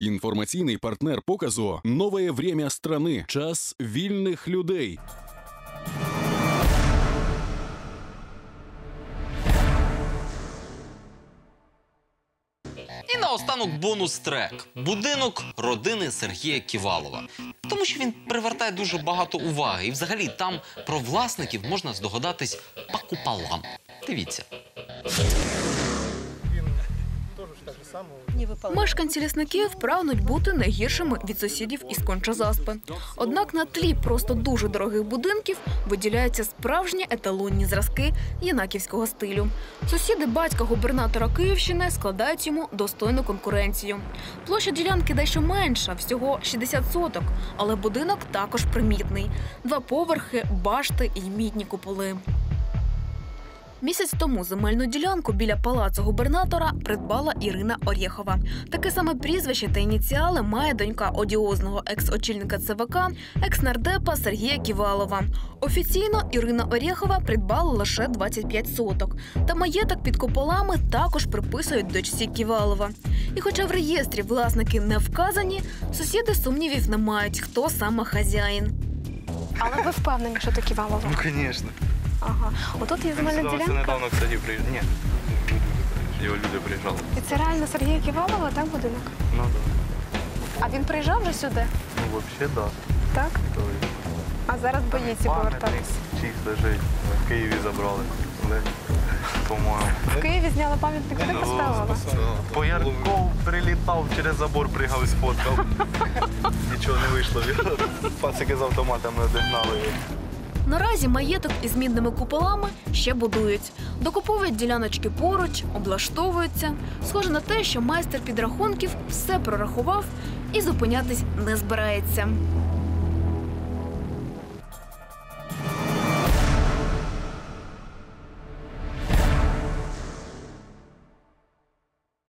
Інформаційний партнер показу нове время страни. Час вільних людей. І наостанок бонус трек будинок родини Сергія Ківалова. Тому що він привертає дуже багато уваги. І взагалі там про власників можна здогадатись по куполам. Дивіться. Мешканці лісників прагнуть бути не гіршими від сусідів із Кончазаспи. Однак на тлі просто дуже дорогих будинків виділяються справжні еталонні зразки янаківського стилю. Сусіди батька губернатора Київщини складають йому достойну конкуренцію. Площа ділянки дещо менша, всього 60 соток, але будинок також примітний: два поверхи, башти і мідні куполи. Місяць тому земельну ділянку біля палацу губернатора придбала Ірина Орєхова. Таке саме прізвище та ініціали має донька одіозного екс-очільника ЦВК, екс-нардепа Сергія Ківалова. Офіційно Ірина Орєхова придбала лише 25 соток. Та маєток під куполами також приписують дочці Ківалова. І хоча в реєстрі власники не вказані, сусіди сумнівів не мають, хто саме хазяїн. Але ви впевнені, що то Ківалово? Ну, конечно. Ага. Отут є земельна ділянка. недавно, кстати, приїжджав. Ні. Його люди приїжджали. І це реально Сергія Ківалова, так, будинок? Ну да. А він приїжджав вже сюди, Ну, взагалі, да. так? То А зараз боїться повертатись. чиїх лежить. В Києві забрали. По-моєму. В Києві зняли пам'ятник, так поставили. Поярков прилітав, через забор пригав і сфоткав. Нічого не вийшло. Пацики з автоматами одігнали його. Наразі маєток із мідними куполами ще будують. Докуповують діляночки поруч, облаштовуються. Схоже на те, що майстер підрахунків все прорахував і зупинятись не збирається.